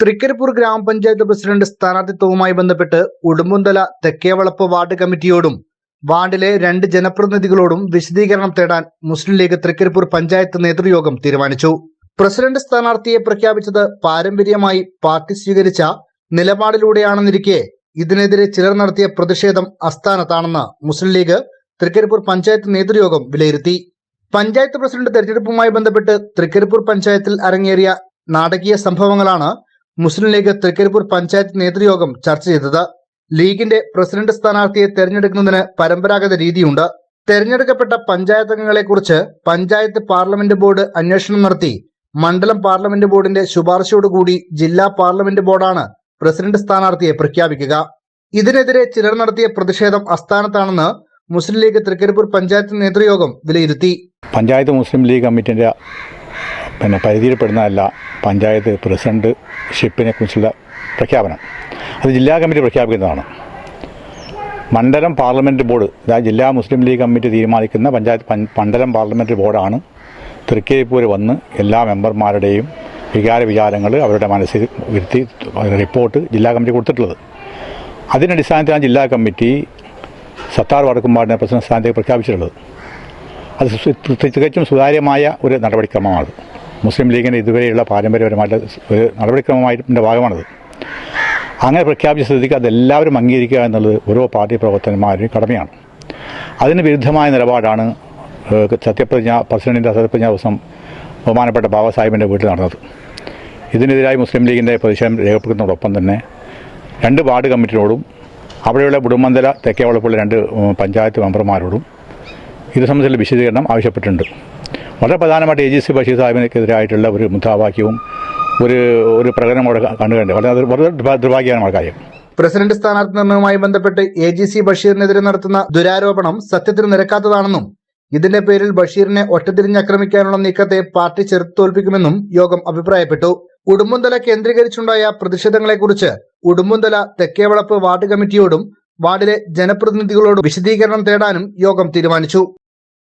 തൃക്കരിപ്പൂർ ഗ്രാമപഞ്ചായത്ത് പ്രസിഡന്റ് സ്ഥാനാർത്ഥിത്വവുമായി ബന്ധപ്പെട്ട് ഉടുമ്പുന്തല തെക്കേവളപ്പ് വാർഡ് കമ്മിറ്റിയോടും വാർഡിലെ രണ്ട് ജനപ്രതിനിധികളോടും വിശദീകരണം തേടാൻ മുസ്ലിം ലീഗ് തൃക്കരിപ്പൂർ പഞ്ചായത്ത് നേതൃയോഗം തീരുമാനിച്ചു. പ്രസിഡന്റ് സ്ഥാനാർത്ഥിയെ പ്രഖ്യാപിച്ചത് പാരമ്പര്യമായി പാർട്ടി സ്വീകരിച്ച നിലപാടിലൂടെയാണെന്നിരിക്കെ ഇതിനെതിരെ ചിലർ നടത്തിയ പ്രതിഷേധം അസ്ഥാനത്താണെന്ന് മുസ്ലിം ലീഗ് തൃക്കരിപ്പൂർ പഞ്ചായത്ത് നേതൃയോഗം വിലയിരുത്തി. പഞ്ചായത്ത് പ്രസിഡന്റ് തെരഞ്ഞെടുപ്പുമായി ബന്ധപ്പെട്ട് തൃക്കരിപ്പൂർ പഞ്ചായത്തിൽ അരങ്ങേറിയ നാടകീയ സംഭവങ്ങളാണ് മുസ്ലിം ലീഗ് തൃക്കരിപ്പൂർ പഞ്ചായത്ത് നേതൃയോഗം ചർച്ച ചെയ്തത് ലീഗിന്റെ പ്രസിഡന്റ് സ്ഥാനാർത്ഥിയെ തെരഞ്ഞെടുക്കുന്നതിന് പരമ്പരാഗത രീതിയുണ്ട്. തെരഞ്ഞെടുക്കപ്പെട്ട പഞ്ചായത്ത് അംഗങ്ങളെക്കുറിച്ച് പഞ്ചായത്ത് പാർലമെന്റ് ബോർഡ് അന്വേഷണം നടത്തി. മണ്ഡലം പാർലമെന്റ് ബോർഡിന്റെ ശുപാർശയോടുകൂടി ജില്ലാ പാർലമെന്റ് ബോർഡാണ് പ്രസിഡന്റ് സ്ഥാനാർത്ഥിയെ പ്രഖ്യാപിക്കുക. ഇതിനെതിരെ ചിലർ നടത്തിയ പ്രതിഷേധം അസ്ഥാനത്താണെന്ന് മുസ്ലിം ലീഗ് തൃക്കരിപ്പൂർ പഞ്ചായത്ത് നേതൃയോഗം വിലയിരുത്തി. പഞ്ചായത്ത് മുസ്ലിം ലീഗ് കമ്മിറ്റിന്റെ പിന്നെ പരിധിയിൽപ്പെടുന്നതല്ല. പഞ്ചായത്ത് പ്രസിഡന്റ് ഷിപ്പിനെ കുറിച്ചുള്ള പ്രഖ്യാപനം. അത് ജില്ലാ കമ്മിറ്റി പ്രഖ്യാപിക്കുന്നതാണ്. മണ്ഡലം പാർലമെന്റ് ബോർഡ് അതായത് ജില്ലാ മുസ്ലിം ലീഗ് കമ്മിറ്റി തീരുമാനിക്കുന്ന പഞ്ചായത്ത് മണ്ഡലം പാർലമെന്റ് ബോർഡാണ് തൃക്കരിപ്പൂർ വന്ന് എല്ലാ മെമ്പർമാരുടെയും വികാര വിചാരങ്ങൾ അവരുടെ മനസ്സിൽ വരുത്തി റിപ്പോർട്ട് ജില്ലാ കമ്മിറ്റി കൊടുത്തിട്ടുള്ളത്. അതിന്റെ അടിസ്ഥാനത്തിലാണ് ജില്ലാ കമ്മിറ്റി സത്താർ വടക്കുംപാടിനെ പ്രസിഡന്റ് സ്ഥാനത്തേക്ക് പ്രഖ്യാപിച്ചിട്ടുള്ളത്. അത് തികച്ചും സുതാര്യമായ ഒരു നടപടിക്രമമാണ്. മുസ്ലിം ലീഗിന്റെ ഇതുവരെയുള്ള പാരമ്പര്യപരമായിട്ട് ഒരു നടപടിക്രമമായിട്ടിന്റെ ഭാഗമാണത്. അങ്ങനെ പ്രഖ്യാപിച്ച സ്ഥിതിക്ക് അതെല്ലാവരും അംഗീകരിക്കുക എന്നുള്ളത് ഓരോ പാർട്ടി പ്രവർത്തകന്മാരുടെയും കടമയാണ്. അതിന് വിരുദ്ധമായ നിലപാടാണ് സത്യപ്രതിജ്ഞ പ്രസിഡന്റിന്റെ സത്യപ്രതിജ്ഞ ദിവസം ബഹുമാനപ്പെട്ട ബാബാ സാഹിബിന്റെ വീട്ടിൽ നടന്നത്. ഇതിനെതിരായി മുസ്ലിം ലീഗിന്റെ പ്രതിഷേധം രേഖപ്പെടുത്തുന്നതോടൊപ്പം തന്നെ രണ്ട് വാർഡ് കമ്മിറ്റിയോടും അവിടെയുള്ള ഉടുമ്പന്തല തെക്കേവളപ്പുള്ള രണ്ട് പഞ്ചായത്ത് മെമ്പർമാരോടും ഇത് സംബന്ധിച്ചുള്ള വിശദീകരണം ആവശ്യപ്പെട്ടിട്ടുണ്ട്. വളരെ പ്രധാനമായിട്ട് എ ജി സി ബഷീർ സാഹിബിനെതിരായിട്ടുള്ള ഒരു മുദ്രാവാക്യവും ഒരു ഒരു പ്രകടനം അവിടെ കണ്ടുകണ്ട് വളരെ വളരെ ദുർഭാ- ദുർഭാഗ്യകരമായ കാര്യം. പ്രസിഡന്റ് സ്ഥാനാർത്ഥി നിർണയവുമായി ബന്ധപ്പെട്ട് എ ജി സി ബഷീറിനെതിരെ നടത്തുന്ന ദുരാരോപണം സത്യത്തിന് നിരക്കാത്തതാണെന്നും ഇതിന്റെ പേരിൽ ബഷീറിനെ ഒറ്റതിരിഞ്ഞാക്രമിക്കാനുള്ള നീക്കത്തെ പാർട്ടി ചെറുത്തോൽപ്പിക്കുമെന്നും യോഗം അഭിപ്രായപ്പെട്ടു. ഉടുമ്പുന്തല കേന്ദ്രീകരിച്ചുണ്ടായ പ്രതിഷേധങ്ങളെക്കുറിച്ച് ഉടുമ്പുന്തല തെക്കേവളപ്പ് വാർഡ് കമ്മിറ്റിയോടും വാർഡിലെ ജനപ്രതിനിധികളോടും വിശദീകരണം തേടാനും യോഗം തീരുമാനിച്ചു.